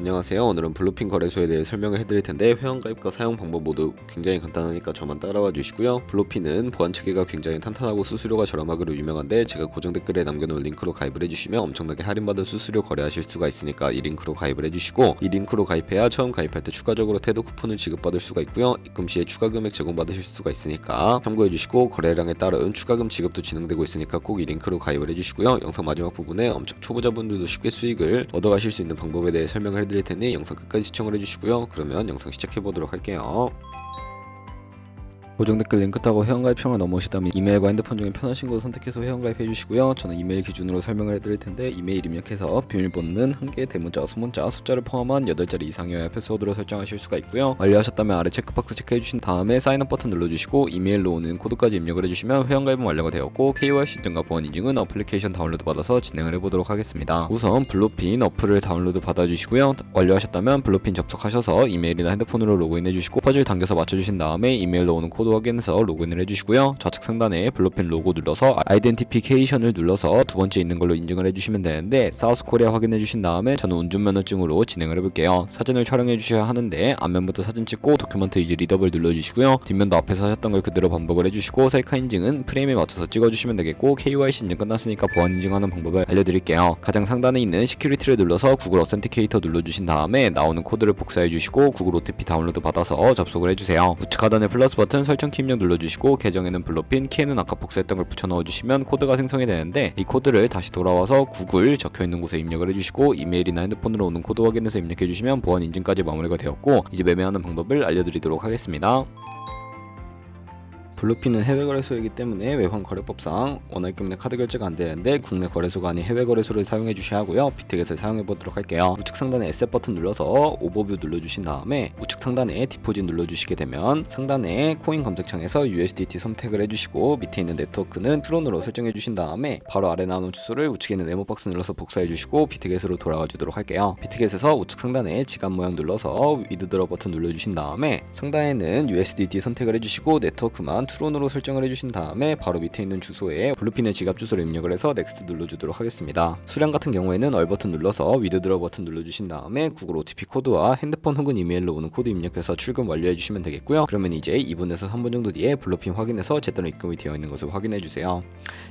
안녕하세요. 오늘은 블루핀 거래소에 대해 설명을 해드릴 텐데 회원 가입과 사용 방법 모두 굉장히 간단하니까 저만 따라와 주시고요. 블루핀은 보안 체계가 굉장히 탄탄하고 수수료가 저렴하기로 유명한데 제가 고정 댓글에 남겨놓은 링크로 가입을 해주시면 엄청나게 할인받은 수수료 거래하실 수가 있으니까 이 링크로 가입을 해주시고 이 링크로 가입해야 처음 가입할 때 추가적으로 태도 쿠폰을 지급받을 수가 있고요. 입금 시에 추가 금액 제공받으실 수가 있으니까 참고해 주시고 거래량에 따른 추가금 지급도 진행되고 있으니까 꼭 이 링크로 가입을 해주시고요. 영상 마지막 부분에 엄청 초보자분들도 쉽게 수익을 얻어가실 수 있는 방법에 대해 설명을 해드릴 테니 영상 끝까지 시청을 해주시고요. 그러면 영상 시작해 보도록 할게요. 고정 댓글 링크 타고 회원가입형을 넘어오시다면 이메일과 핸드폰 중에 편하신 곳을 선택해서 회원가입해 주시고요. 저는 이메일 기준으로 설명을 해드릴 텐데 이메일 입력해서 비밀번호는 한 개, 대문자, 소문자, 숫자를 포함한 8자리 이상이어야 패스워드로 설정하실 수가 있고요. 완료하셨다면 아래 체크박스 체크해 주신 다음에 사인업 버튼 눌러주시고 이메일로 오는 코드까지 입력을 해주시면 회원가입은 완료가 되었고 KYC 등과 보안 인증은 어플리케이션 다운로드 받아서 진행을 해보도록 하겠습니다. 우선 블루핀 어플을 다운로드 받아주시고요. 완료하셨다면 블루핀 접속하셔서 이메일이나 핸드폰으로 로그인해 주시고 퍼즐 당겨서 맞춰주신 다음에 이메일로 오는 코드 확인해서 로그인을 해주시고요. 좌측 상단에 블루핀 로고 눌러서 아이덴티피케이션을 눌러서 두 번째 있는 걸로 인증을 해주시면 되는데 사우스 코리아 확인해 주신 다음에 저는 운전면허증으로 진행을 해볼게요. 사진을 촬영해 주셔야 하는데 앞면부터 사진 찍고 도큐먼트 이즈 리더블 눌러주시고요. 뒷면도 앞에서 하셨던 걸 그대로 반복을 해주시고 셀카 인증은 프레임에 맞춰서 찍어주시면 되겠고 KYC 인증 끝났으니까 보안 인증하는 방법을 알려드릴게요. 가장 상단에 있는 시큐리티를 눌러서 구글 어센티케이터 눌러주신 다음에 나오는 코드를 복사해 주시고 구글 OTP 다운로드 받아서 접속을 해주세요. 우측 하단에 플러스 버튼 설정 키 입력 눌러주시고 계정에는 블루핀, 키에는 아까 복사했던 걸 붙여 넣어주시면 코드가 생성이 되는데 이 코드를 다시 돌아와서 구글 적혀 있는 곳에 입력을 해주시고 이메일이나 핸드폰으로 오는 코드 확인해서 입력해 주시면 보안 인증까지 마무리가 되었고 이제 매매하는 방법을 알려드리도록 하겠습니다. 블루핀은 해외 거래소이기 때문에 외환 거래법상 원화입 금내 카드 결제가 안 되는데 국내 거래소가 아닌 해외 거래소를 사용해 주셔야 하고요. 비트겟을 사용해 보도록 할게요. 우측 상단에 에셋 버튼 눌러서 오버뷰 눌러 주신 다음에 우측 상단에 디포짓 눌러 주시게 되면 상단에 코인 검색창에서 USDT 선택을 해 주시고 밑에 있는 네트워크는 트론으로 설정해 주신 다음에 바로 아래 나오는 주소를 우측에 있는 네모 박스 눌러서 복사해 주시고 비트겟으로 돌아가 주도록 할게요. 비트겟에서 우측 상단에 지갑 모양 눌러서 위드드러 버튼 눌러 주신 다음에 상단에는 USDT 선택을 해 주시고 네트워크만 트론으로 설정을 해주신 다음에 바로 밑에 있는 주소에 블루핀의 지갑 주소를 입력을 해서 넥스트 눌러주도록 하겠습니다. 수량 같은 경우에는 얼 버튼 눌러서 위드 드러 버튼 눌러주신 다음에 구글 OTP 코드와 핸드폰 혹은 이메일로 오는 코드 입력해서 출금 완료해 주시면 되겠고요. 그러면 이제 2분에서 3분 정도 뒤에 블루핀 확인해서 제대로 입금이 되어 있는 것을 확인해 주세요.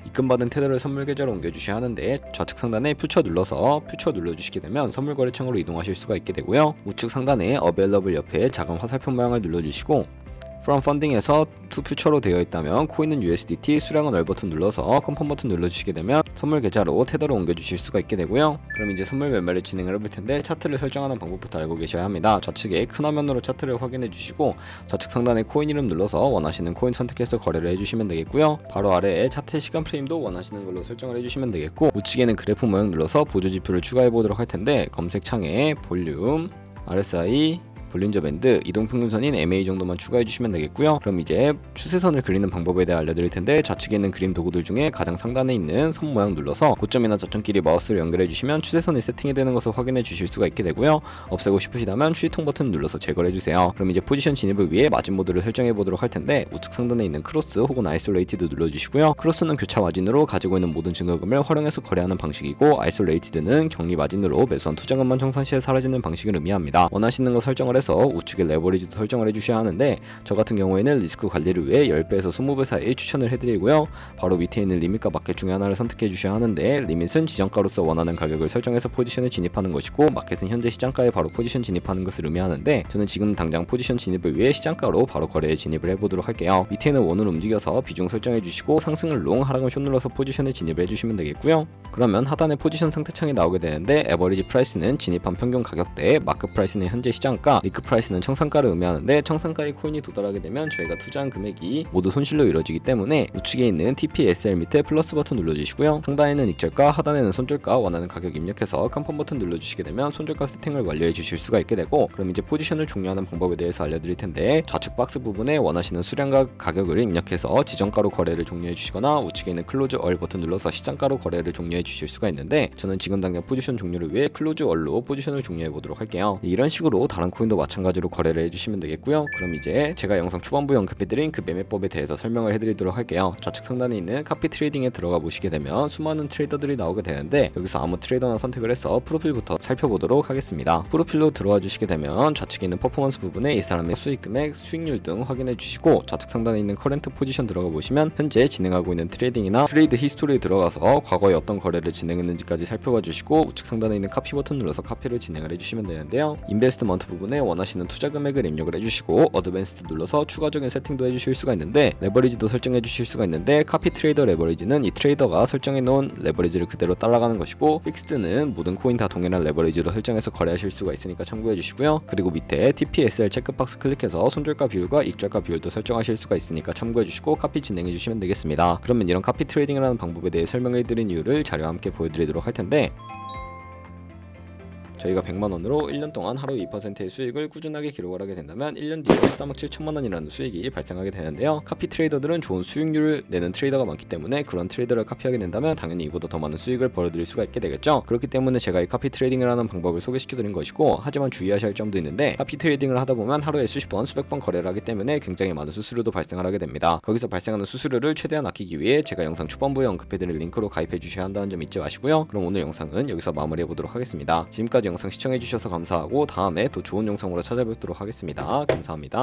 입금받은 테더를 선물 계좌로 옮겨 주셔야 하는데 좌측 상단에 퓨처 눌러서 퓨처 눌러주시게 되면 선물 거래창으로 이동하실 수가 있게 되고요. 우측 상단에 어벨러블 옆에 작은 화살표 모양을 눌러주시고 from funding에서 to future로 되어 있다면 코인은 USDT, 수량은 얼 버튼 눌러서 컨펌 버튼 눌러주시게 되면 선물 계좌로 테더로 옮겨주실 수가 있게 되고요. 그럼 이제 선물 매매를 진행을 해볼 텐데 차트를 설정하는 방법부터 알고 계셔야 합니다. 좌측에 큰 화면으로 차트를 확인해 주시고 좌측 상단에 코인 이름 눌러서 원하시는 코인 선택해서 거래를 해주시면 되겠고요. 바로 아래에 차트 시간 프레임도 원하시는 걸로 설정을 해주시면 되겠고 우측에는 그래프 모양 눌러서 보조 지표를 추가해 보도록 할 텐데 검색 창에 볼륨, RSI 볼린저 밴드, 이동평균선인 MA 정도만 추가해 주시면 되겠고요. 그럼 이제 추세선을 그리는 방법에 대해 알려드릴 텐데 좌측에 있는 그림 도구들 중에 가장 상단에 있는 선 모양 눌러서 고점이나 저점끼리 마우스를 연결해 주시면 추세선이 세팅이 되는 것을 확인해 주실 수가 있게 되고요. 없애고 싶으시다면 추이통 버튼 눌러서 제거해 주세요. 그럼 이제 포지션 진입을 위해 마진 모드를 설정해 보도록 할 텐데 우측 상단에 있는 크로스 혹은 아이솔레이티드 눌러 주시고요. 크로스는 교차 마진으로 가지고 있는 모든 증거금을 활용해서 거래하는 방식이고 아이솔레이티드는 격리 마진으로 매수한 투자금만 청산 시에 사라지는 방식을 의미합니다. 원하시는 거 설정을 해서 우측에 레버리지도 설정을 해주셔야 하는데 저 같은 경우에는 리스크 관리를 위해 10배에서 20배 사이 추천을 해드리고요. 바로 밑에 있는 리밋과 마켓 중에 하나를 선택해 주셔야 하는데 리밋은 지정가로서 원하는 가격을 설정해서 포지션에 진입하는 것이고 마켓은 현재 시장가에 바로 포지션 진입하는 것을 의미하는데 저는 지금 당장 포지션 진입을 위해 시장가로 바로 거래에 진입을 해보도록 할게요. 밑에 있는 원을 움직여서 비중 설정해 주시고 상승을 롱 하락을 숏 눌러서 포지션에 진입을 해주시면 되겠고요. 그러면 하단에 포지션 상태 창이 나오게 되는데 에버리지 프라이스는 진입한 평균 가격대 마크 프라이스는 현재 시장가 리크 프라이스는 청산가를 의미하는데 청산가의 코인이 도달하게 되면 저희가 투자한 금액이 모두 손실로 이루어지기 때문에 우측에 있는 TPSL 밑에 플러스 버튼 눌러주시고요. 상단에는 익절가 하단에는 손절가 원하는 가격 입력해서 컨펌 버튼 눌러주시게 되면 손절가 세팅을 완료해 주실 수가 있게 되고 그럼 이제 포지션을 종료하는 방법에 대해서 알려드릴 텐데 좌측 박스 부분에 원하시는 수량과 가격을 입력해서 지정가로 거래를 종료해 주시거나 우측에 있는 클로즈 얼 버튼 눌러서 시장가로 거래를 종료해 주실 수가 있는데 저는 지금 당장 포지션 종료를 위해 클로즈 얼로 포지션을 종료해 보도록 할게요. 이런 식으로 다른 코인도 마찬가지로 거래를 해주시면 되겠고요. 그럼 이제 제가 영상 초반부에 언급해드린 그 매매법에 대해서 설명을 해드리도록 할게요. 좌측 상단에 있는 카피 트레이딩에 들어가 보시게 되면 수많은 트레이더들이 나오게 되는데 여기서 아무 트레이더나 선택을 해서 프로필부터 살펴보도록 하겠습니다. 프로필로 들어와 주시게 되면 좌측에 있는 퍼포먼스 부분에 이 사람의 수익 금액, 수익률 등 확인해 주시고 좌측 상단에 있는 커렌트 포지션 들어가 보시면 현재 진행하고 있는 트레이딩이나 트레이드 히스토리에 들어가서 과거에 어떤 거래를 진행했는지까지 살펴봐 주시고 우측 상단에 있는 카피 버튼 눌러서 카피를 진행을 해주시면 되는데요. 인베스트먼트 부분에 원하시는 투자 금액을 입력을 해주시고 어드밴스드 눌러서 추가적인 세팅도 해주실 수가 있는데 레버리지도 설정해 주실 수가 있는데 카피 트레이더 레버리지는 이 트레이더가 설정해 놓은 레버리지를 그대로 따라가는 것이고 픽스드는 모든 코인 다 동일한 레버리지로 설정해서 거래하실 수가 있으니까 참고해 주시고요. 그리고 밑에 TPSL 체크박스 클릭해서 손절가 비율과 익절가 비율도 설정하실 수가 있으니까 참고해 주시고 카피 진행해 주시면 되겠습니다. 그러면 이런 카피 트레이딩을 하는 방법에 대해 설명해 드린 이유를 자료와 함께 보여드리도록 할 텐데 저희가 100만 원으로 1년 동안 하루 2%의 수익을 꾸준하게 기록을 하게 된다면 1년 뒤에 13억 7천만 원이라는 수익이 발생하게 되는데요. 카피 트레이더들은 좋은 수익률을 내는 트레이더가 많기 때문에 그런 트레이더를 카피하게 된다면 당연히 이보다 더 많은 수익을 벌어들일 수가 있게 되겠죠. 그렇기 때문에 제가 이 카피 트레이딩을 하는 방법을 소개시켜드린 것이고 하지만 주의하셔야 할 점도 있는데 카피 트레이딩을 하다 보면 하루에 수십 번, 수백 번 거래를 하기 때문에 굉장히 많은 수수료도 발생을 하게 됩니다. 거기서 발생하는 수수료를 최대한 아끼기 위해 제가 영상 초반부에 언급해드린 링크로 가입해 주셔야 한다는 점 잊지 마시고요. 그럼 오늘 영상은 여기서 마무리해 보도록 하겠습니다. 지금까지 영상 시청해 주셔서 감사하고 다음에 또 좋은 영상으로 찾아뵙도록 하겠습니다. 감사합니다.